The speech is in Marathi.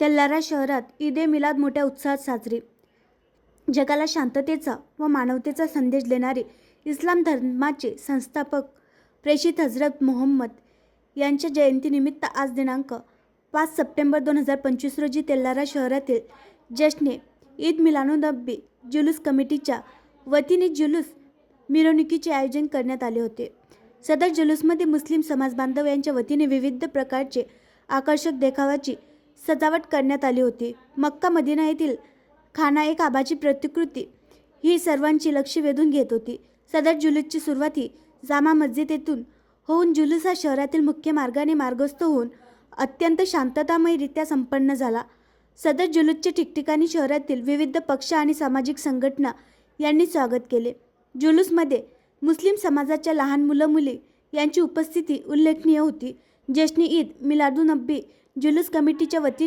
तेल्लारा शहरात ईद ए मिलाद मोठ्या उत्साहात साजरी. जगाला शांततेचा व मानवतेचा संदेश देणारे इस्लाम धर्माचे संस्थापक प्रेषित हजरत मोहम्मद यांच्या जयंतीनिमित्त आज दिनांक पाच सप्टेंबर दोन हजार पंचवीस रोजी तेल्लारा शहरातील जश्ने ईद मिलानुनबी जुलूस कमिटीच्या वतीने जुलूस मिरवणुकीचे आयोजन करण्यात आले होते. सदर जुलूसमध्ये मुस्लिम समाजबांधव यांच्या वतीने विविध प्रकारचे आकर्षक देखावाची सजावट करण्यात आली होती. मक्का मदिना येथील खाना एक आबाची प्रतिकृती. ही सर्वांची लक्ष वेधून घेत होती. सदर जुलूसची सुरुवात ही जामा मस्जिद येथून होऊन जुलूस हा शहरातील मुख्य मार्गाने मार्गस्थ होऊन अत्यंत शांततामयरित्या संपन्न झाला. सदर जुलूसचे ठिकठिकाणी शहरातील विविध पक्ष आणि सामाजिक संघटना यांनी स्वागत केले. जुलूसमध्ये मुस्लिम समाजाच्या लहान मुलं मुली यांची उपस्थिती उल्लेखनीय होती. जश्न ईद मिलादुनबी जुलूस कमिटीच्या वतीने